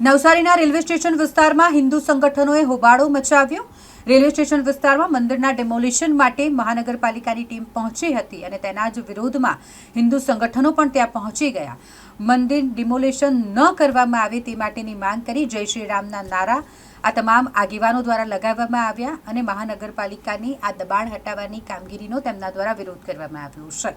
નવસારીના railway station વિસ્તારમાં હિન્દુ સંગઠનોએ હોબાળો મચાવ્યો. રેલવે સ્ટેશન વિસ્તારમાં મંદિરના ડેમોલિશન માટે મહાનગરપાલિકાની ટીમ પહોંચી હતી અને તેના જ વિરોધમાં હિન્દુ સંગઠનો પણ ત્યાં પહોંચી ગયા. મંદિર ડિમોલેશન ન કરવામાં આવે તે માટેની માંગ કરી જય શ્રી રામના નારા આ તમામ આગેવાનો દ્વારા લગાવવામાં આવ્યા અને મહાનગરપાલિકાની આ દબાણ હટાવવાની કામગીરીનો તેમના દ્વારા વિરોધ કરવામાં આવ્યો છે.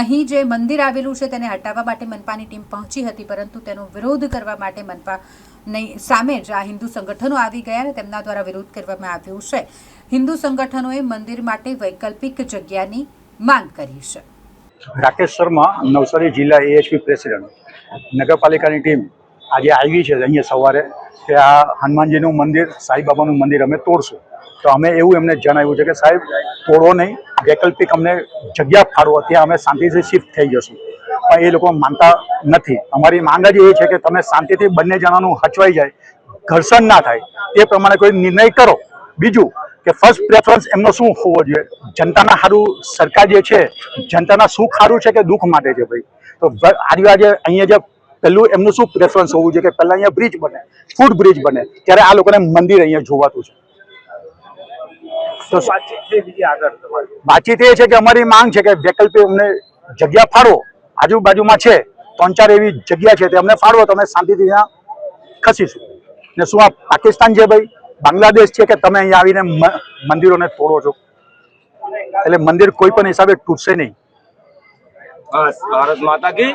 અહીં જે મંદિર આવેલું છે તેને હટાવવા માટે મનપાની ટીમ પહોંચી હતી, પરંતુ તેનો વિરોધ કરવા માટે મનપાની સામે જ આ હિન્દુ સંગઠનો આવી ગયા અને તેમના દ્વારા વિરોધ કરવામાં આવ્યો છે. હિન્દુ સંગઠનોએ મંદિર માટે વૈકલ્પિક જગ્યાની માંગ કરી છે. રાકેશ શર્મા, નવસારી જિલ્લા એએચપી પ્રેસિડેન્ટ નગરપાલિકાની ટીમ આજે આવી છે, અહીંયા સવારે. કે આ હનુમાનજીનું મંદિર સાંઈબાબાનું મંદિર અમે તોડશું. તો અમે એવું એમને જણાવ્યું છે કે સાહેબ, તોડો નહીં. વૈકલ્પિક અમને જગ્યા ફાળવો. ત્યાં અમે શાંતિથી શિફ્ટ થઈ જશું. પણ એ લોકો માનતા નથી. અમારી માંગ જ એ છે કે તમે શાંતિથી બંને જણાનું હચવાઈ જાય. ઘર્ષણ ના થાય. તે પ્રમાણે કોઈ નિર્ણય કરો. બીજું કે ફર્સ્ટ પ્રેફરન્સ એમનો શું હોવો જોઈએ? જનતાના સારું સરકાર જે છે, જનતાના સુખ સારું છે કે દુઃખ માટે છે ભાઈ? તો આજે આજે અહીંયા જે પહેલું એમનું શું પ્રેફરન્સ હોવું જોઈએ કે પહેલાં અહીંયા બ્રિજ બને ફૂડ બ્રિજ બને ત્યારે આ લોકોને મંદિર અહીંયા જોવાતું છે. તો વાતચીત એ છે કે અમારી માંગ છે કે વૈકલ્પિક અમને જગ્યા ફાળવો આજુબાજુમાં છે ત્રણ ચાર એવી જગ્યા છે તે અમને ફાળવો તો અમે શાંતિથી ત્યાં ખસીશું. ને શું આ પાકિસ્તાન છે ભાઈ? બાંગ્લાદેશ છે કે તમે અહીંયા આવીને મંદિરોને તોડો છો? એટલે મંદિર કોઈ પણ હિસાબે તૂટશે નહીં. બસ ભારત માતા કી